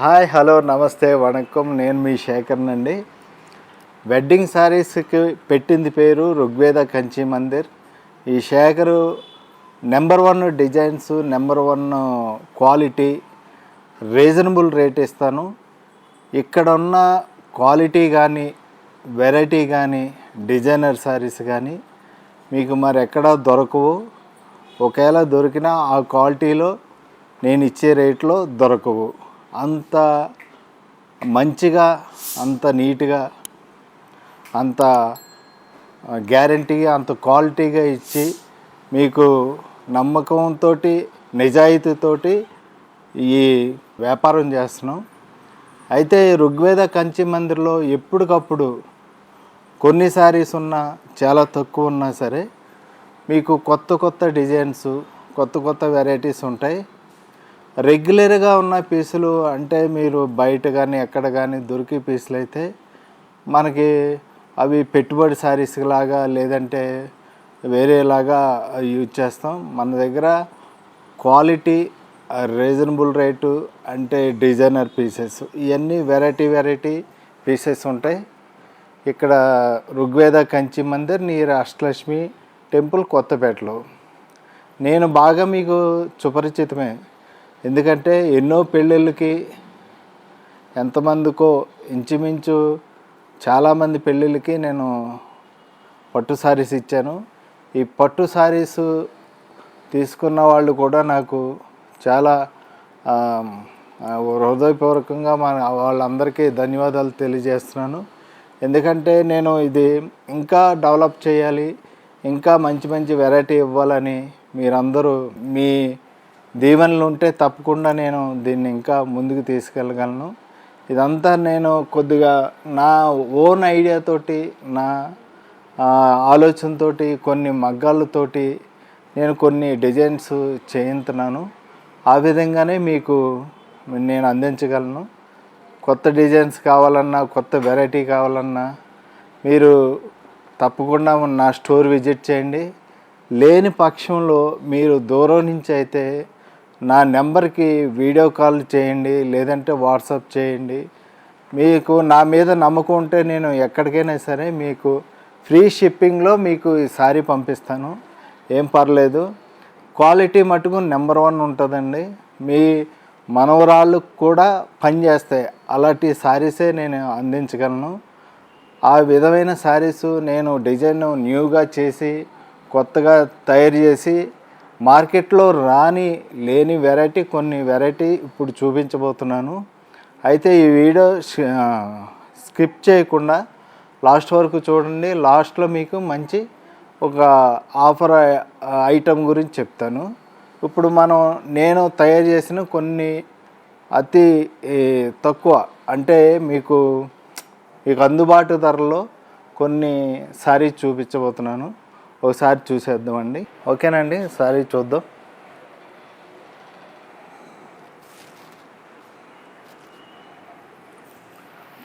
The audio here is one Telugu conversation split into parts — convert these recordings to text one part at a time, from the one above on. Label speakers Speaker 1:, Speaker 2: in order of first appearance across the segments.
Speaker 1: హాయ్ హలో నమస్తే వణకం. నేను మీ శేఖర్ అండి. వెడ్డింగ్ శారీస్కి పెట్టింది పేరు ఋగ్వేద కంచి మందిర్. ఈ Shekhar number one designs number one quality reasonable rate ఇస్తాను. ఇక్కడ ఉన్న క్వాలిటీ కానీ వెరైటీ కానీ డిజైనర్ శారీస్ కానీ మీకు మరి ఎక్కడా దొరకవు. ఒకవేళ దొరికినా ఆ క్వాలిటీలో నేను ఇచ్చే రేట్లో దొరకవు. అంత మంచిగా అంత నీట్గా అంత గ్యారంటీగా అంత క్వాలిటీగా ఇచ్చి మీకు నమ్మకంతో నిజాయితీతోటి ఈ వ్యాపారం చేస్తున్నాం. అయితే ఋగ్వేద కంచి మందిర్లో ఎప్పటికప్పుడు కొన్ని శారీస్ ఉన్నా చాలా తక్కువ ఉన్నా సరే మీకు కొత్త కొత్త డిజైన్స్ కొత్త కొత్త వెరైటీస్ ఉంటాయి. రెగ్యులర్గా ఉన్న పీసులు అంటే మీరు బయట కానీ ఎక్కడ కానీ దొరికే పీసులు అయితే మనకి అవి పెట్టుబడి సారీస్ లాగా లేదంటే వేరేలాగా యూజ్ చేస్తాం. మన దగ్గర క్వాలిటీ రీజనబుల్ రేటు అంటే డిజైనర్ పీసెస్. ఇవన్నీ వెరైటీ వెరైటీ పీసెస్ ఉంటాయి. ఇక్కడ ఋగ్వేద కంచి మందిర్ నియర్ అష్టలక్ష్మి టెంపుల్ కొత్తపేటలో. నేను బాగా మీకు సుపరిచితమే. ఎందుకంటే ఎన్నో పెళ్ళిళ్ళకి ఎంతమందికో ఇంచుమించు చాలామంది పెళ్ళిళ్ళకి నేను పట్టు సారీస్ ఇచ్చాను. ఈ పట్టు సారీస్ తీసుకున్న వాళ్ళు కూడా నాకు చాలా హృదయపూర్వకంగా మన వాళ్ళందరికీ ధన్యవాదాలు తెలియజేస్తున్నాను. ఎందుకంటే నేను ఇది ఇంకా డెవలప్ చేయాలి ఇంకా మంచి మంచి వెరైటీ ఇవ్వాలని మీరందరూ మీ దీవెనలు ఉంటే తప్పకుండా నేను దీన్ని ఇంకా ముందుకు తీసుకెళ్ళగలను. ఇదంతా నేను కొద్దిగా నా ఓన్ ఐడియాతోటి నా ఆలోచనతో ఆలోచనతోటి కొన్ని మగ్గాలతోటి నేను కొన్ని డిజైన్స్ చేయించున్నాను ఆ విధంగానే మీకు నేను అందించగలను. కొత్త డిజైన్స్ కావాలన్నా కొత్త వెరైటీ కావాలన్నా మీరు తప్పకుండా నా స్టోర్ విజిట్ చేయండి. లేని పక్షంలో మీరు దూరం నుంచి అయితే నా నెంబర్కి వీడియో కాల్ చేయండి లేదంటే వాట్సాప్ చేయండి. మీకు నా మీద నమ్మకం ఉంటే నేను ఎక్కడికైనా సరే మీకు ఫ్రీ షిప్పింగ్లో మీకు ఈ సారీ పంపిస్తాను. ఏం పర్లేదు. క్వాలిటీ మటుకు నెంబర్ వన్ ఉంటుందండి. మీ మనవరాళ్ళు కూడా పనిచేస్తాయి అలాంటి శారీసే నేను అందించగలను. ఆ విధమైన శారీస్ నేను డిజైన్ న్యూగా చేసి కొత్తగా తయారు చేసి మార్కెట్లో రాని లేని వెరైటీ కొన్ని వెరైటీ ఇప్పుడు చూపించబోతున్నాను. అయితే ఈ వీడియో స్కిప్ చేయకుండా లాస్ట్ వరకు చూడండి. లాస్ట్లో మీకు మంచి ఒక ఆఫర్ ఐటెం గురించి చెప్తాను. ఇప్పుడు మనం నేను తయారు చేసిన కొన్ని అతి తక్కువ అంటే మీకు మీకు అందుబాటు ధరలో కొన్ని సారీ చూపించబోతున్నాను. ఒకసారి చూసేద్దామండి. ఓకేనండి సారీ చూద్దాం.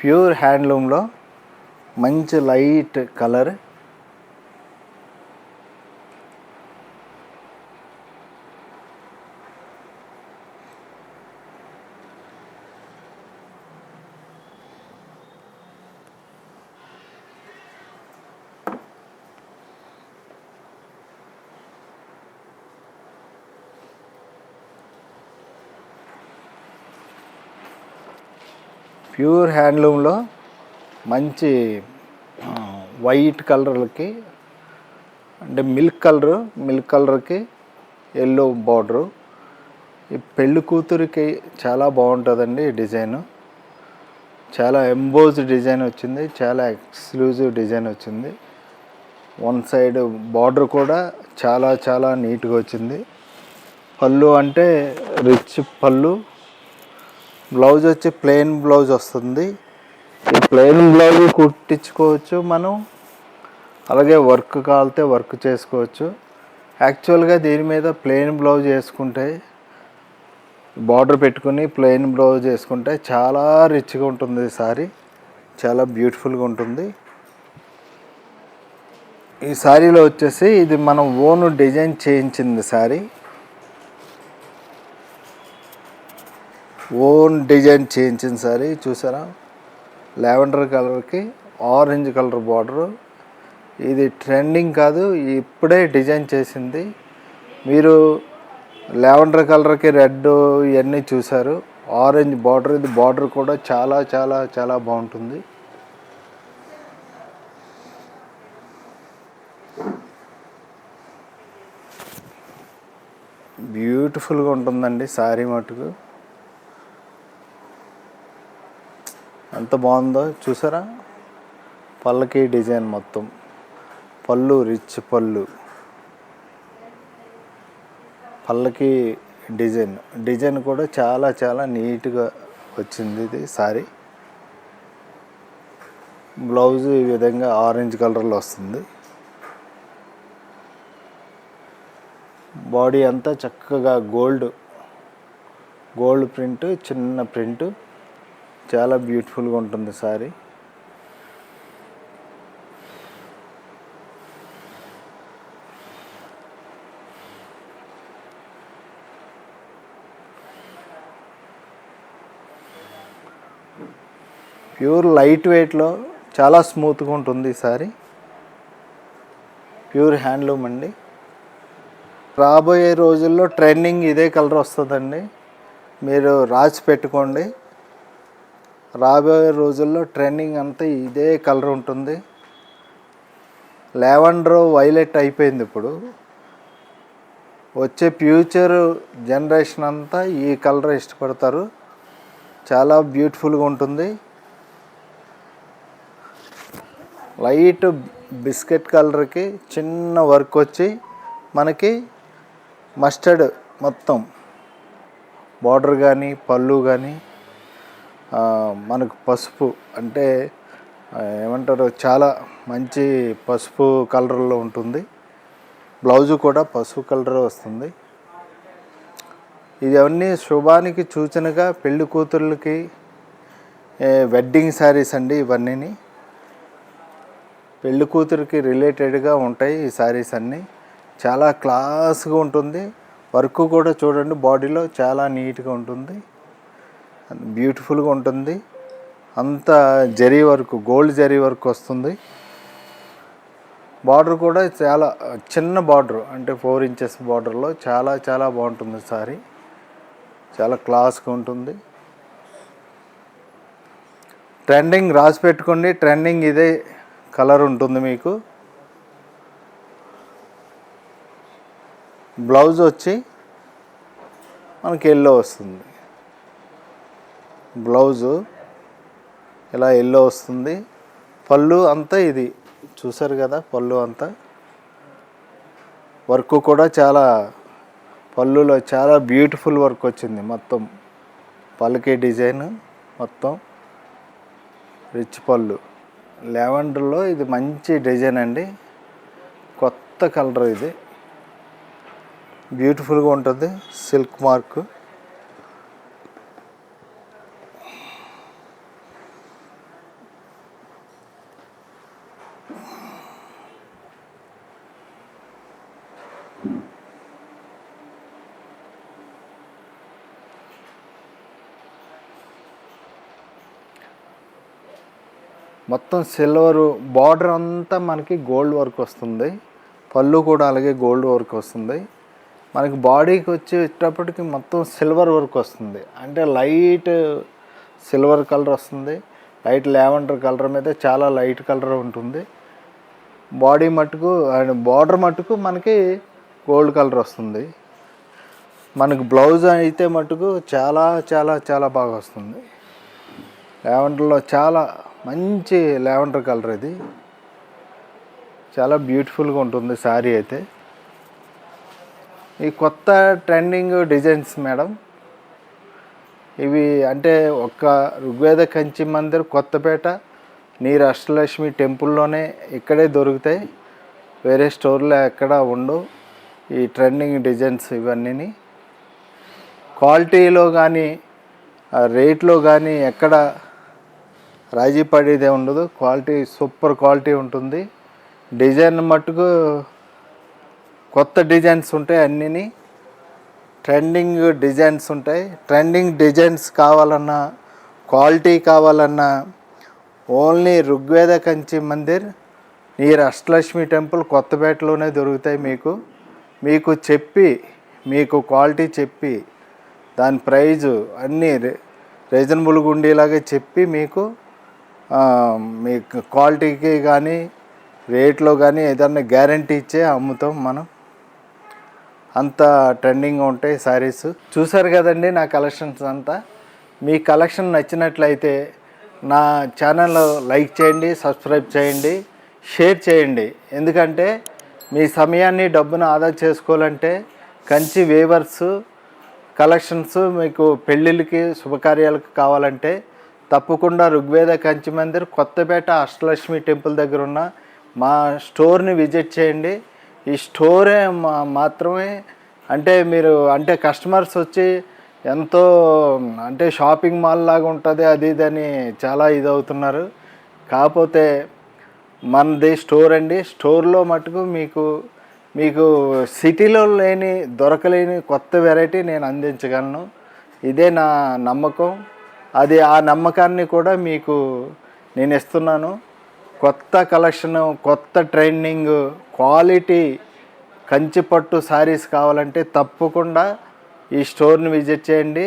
Speaker 1: ప్యూర్ హ్యాండ్లూమ్లో మంచి లైట్ కలర్ ప్యూర్ హ్యాండ్లూమ్లో మంచి వైట్ కలర్లకి అంటే మిల్క్ కలరు మిల్క్ కలర్కి ఎల్లో బార్డరు. ఈ పెళ్ళి కూతురికి చాలా బాగుంటుందండి ఈ డిజైన్. చాలా ఎంబోజ్ డిజైన్ వచ్చింది చాలా ఎక్స్క్లూజివ్ డిజైన్ వచ్చింది. వన్ సైడ్ బార్డర్ కూడా చాలా చాలా నీట్గా వచ్చింది. పళ్ళు అంటే రిచ్ పళ్ళు. బ్లౌజ్ వచ్చి ప్లెయిన్ బ్లౌజ్ వస్తుంది. ఈ ప్లెయిన్ బ్లౌజ్ కుట్టించుకోవచ్చు మనం. అలాగే వర్క్ కావాలితే వర్క్ చేసుకోవచ్చు. యాక్చువల్గా దీని మీద ప్లెయిన్ బ్లౌజ్ వేసుకుంటే బార్డర్ పెట్టుకుని ప్లెయిన్ బ్లౌజ్ వేసుకుంటే చాలా రిచ్గా ఉంటుంది సారీ. చాలా బ్యూటిఫుల్గా ఉంటుంది. ఈ శారీలో వచ్చేసి ఇది మనం ఓన్ డిజైన్ చేయించింది శారీ ఓన్ డిజైన్ చేయించిన సారీ చూసారా? లావెండర్ కలర్కి ఆరెంజ్ కలర్ బార్డరు. ఇది ట్రెండింగ్ కాదు ఇప్పుడే డిజైన్ చేసింది. మీరు లావెండర్ కలర్కి రెడ్ ఇవన్నీ చూసారు. ఆరెంజ్ బార్డర్ ఇది బార్డర్ కూడా చాలా చాలా చాలా బాగుంటుంది. బ్యూటిఫుల్గా ఉంటుందండి శారీ మటుకు. ఎంత బాగుందో చూసారా? పళ్ళకి డిజైన్ మొత్తం. పళ్ళు రిచ్ పళ్ళు. పళ్ళకి డిజైన్. డిజైన్ కూడా చాలా చాలా నీట్గా వచ్చింది ఇది సారీ. బ్లౌజ్ ఈ విధంగా ఆరెంజ్ కలర్లో వస్తుంది. బాడీ అంతా చక్కగా గోల్డ్ గోల్డ్ ప్రింట్ చిన్న ప్రింట్. చాలా బ్యూటిఫుల్గా ఉంటుంది సారీ. ప్యూర్ లైట్ వెయిట్లో చాలా స్మూత్గా ఉంటుంది ఈ సారీ. ప్యూర్ హ్యాండ్లూమ్ అండి. రాబోయే రోజుల్లో ట్రెండింగ్ ఇదే కలర్ వస్తుందండి. మీరు రాసి పెట్టుకోండి. రాబోయే రోజుల్లో ట్రెండింగ్ అంతా ఇదే కలర్ ఉంటుంది. లెవెండర్ వైలెట్ అయిపోయింది ఇప్పుడు. వచ్చే ఫ్యూచర్ జనరేషన్ అంతా ఈ కలర్ ఇష్టపడతారు. చాలా బ్యూటిఫుల్గా ఉంటుంది. లైట్ బిస్కెట్ కలర్కి చిన్న వర్క్ వచ్చి మనకి మస్టర్డ్ మొత్తం. బార్డర్ కానీ పళ్ళు కానీ మనకు పసుపు అంటే ఏమంటారు చాలా మంచి పసుపు కలర్లో ఉంటుంది. బ్లౌజు కూడా పసుపు కలర్ వస్తుంది. ఇవన్నీ శుభానికి సూచనగా పెళ్ళి కూతుర్లకి వెడ్డింగ్ శారీస్ అండి ఇవన్నీని. పెళ్ళి కూతురికి రిలేటెడ్గా ఉంటాయి ఈ శారీస్ అన్నీ. చాలా క్లాస్గా ఉంటుంది. వర్క్ కూడా చూడండి బాడీలో చాలా నీట్గా ఉంటుంది. బ్యూటిఫుల్గా ఉంటుంది. అంత zari work gold zari work వస్తుంది. బార్డర్ కూడా చాలా చిన్న బార్డర్ అంటే ఫోర్ ఇంచెస్ బార్డర్లో చాలా చాలా బాగుంటుంది సారీ. చాలా క్లాస్గా ఉంటుంది. ట్రెండింగ్ రాసి పెట్టుకోండి. ట్రెండింగ్ ఇదే కలర్ ఉంటుంది మీకు. బ్లౌజ్ వచ్చి మనకి ఎల్లో వస్తుంది. బ్లౌజు ఇలా ఎల్లో వస్తుంది. పళ్ళు అంతా ఇది. చూసారు కదా పళ్ళు అంతా. వర్క్ కూడా చాలా పళ్ళులో చాలా బ్యూటిఫుల్ వర్క్ వచ్చింది మొత్తం. పళ్ళకి డిజైన్ మొత్తం. రిచ్ పళ్ళు. లెవెండర్లో ఇది మంచి డిజైన్ అండి. కొత్త కలర్ ఇది. బ్యూటిఫుల్గా ఉంటుంది. Silk mark. మొత్తం సిల్వర్ బార్డర్ అంతా మనకి గోల్డ్ వర్క్ వస్తుంది. పళ్ళు కూడా అలాగే గోల్డ్ వర్క్ వస్తుంది. మనకి బాడీకి వచ్చేటప్పటికి మొత్తం సిల్వర్ వర్క్ వస్తుంది. అంటే లైట్ సిల్వర్ కలర్ వస్తుంది. లైట్ లావెండర్ కలర్ మీద చాలా లైట్ కలర్ ఉంటుంది. బాడీ మట్టుకు అండ్ బార్డర్ మట్టుకు మనకి గోల్డ్ కలర్ వస్తుంది. మనకు బ్లౌజ్ అయితే మట్టుకు చాలా చాలా చాలా బాగా వస్తుంది. లావెండర్లో చాలా మంచి లావెండర్ కలర్ ఇది. చాలా బ్యూటిఫుల్గా ఉంటుంది శారీ అయితే. ఈ కొత్త ట్రెండింగ్ డిజైన్స్ మేడం. ఇవి అంటే ఒక్క ఋగ్వేద కంచి మందిర్ కొత్తపేట నీరు అష్టలక్ష్మి టెంపుల్లోనే ఇక్కడే దొరుకుతాయి. వేరే స్టోర్లో ఎక్కడ ఉండవు. ఈ ట్రెండింగ్ డిజైన్స్ ఇవన్నీ క్వాలిటీలో కానీ రేట్లో కానీ ఎక్కడ రాజీ పడేదే ఉండదు. క్వాలిటీ సూపర్ క్వాలిటీ ఉంటుంది. డిజైన్ మట్టుకు కొత్త డిజైన్స్ ఉంటాయి అన్నీ ట్రెండింగ్ డిజైన్స్ ఉంటాయి. ట్రెండింగ్ డిజైన్స్ కావాలన్నా క్వాలిటీ కావాలన్నా only Rigveda Kanchi Mandir near Ashtalakshmi temple కొత్తపేటలోనే దొరుకుతాయి మీకు. మీకు చెప్పి మీకు క్వాలిటీ చెప్పి దాని ప్రైజు అన్నీ రీజనబుల్గా ఉండేలాగా చెప్పి మీకు మీ మీకు క్వాలిటీకి కానీ రేట్లో కానీ ఏదన్నా గ్యారంటీ ఇచ్చే అమ్ముతాం మనం. అంత ట్రెండింగ్ ఉంటాయి శారీస్. చూసారు కదండి నా కలెక్షన్స్ అంతా? మీ కలెక్షన్ నచ్చినట్లయితే నా ఛానల్ లైక్ చేయండి సబ్స్క్రైబ్ చేయండి షేర్ చేయండి. ఎందుకంటే మీ సమయాన్ని డబ్బును ఆదా చేసుకోవాలంటే కంచి వేవర్స్ కలెక్షన్స్ మీకు పెళ్ళిళ్ళకి శుభకార్యాలకు కావాలంటే తప్పకుండా ఋగ్వేద కంచి మందిర్ కొత్తపేట అష్టలక్ష్మి టెంపుల్ దగ్గర ఉన్న మా స్టోర్ని విజిట్ చేయండి. ఈ స్టోరే మా మాత్రమే. అంటే మీరు అంటే కస్టమర్స్ వచ్చి ఎంతో అంటే షాపింగ్ మాల్ లాగా ఉంటుంది అది ఇది అని చాలా ఇది అవుతున్నారు కాకపోతే మనది స్టోర్ అండి. స్టోర్లో మటుకు మీకు మీకు సిటీలో లేని దొరకలేని కొత్త వెరైటీ నేను అందించగలను. ఇదే నా నమ్మకం. అది ఆ నమ్మకాన్ని కూడా మీకు నేను ఇస్తున్నాను. కొత్త కలెక్షన్ కొత్త ట్రెండింగ్ క్వాలిటీ కంచిపట్టు శారీస్ కావాలంటే తప్పకుండా ఈ స్టోర్ని విజిట్ చేయండి.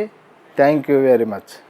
Speaker 1: Thank you very much.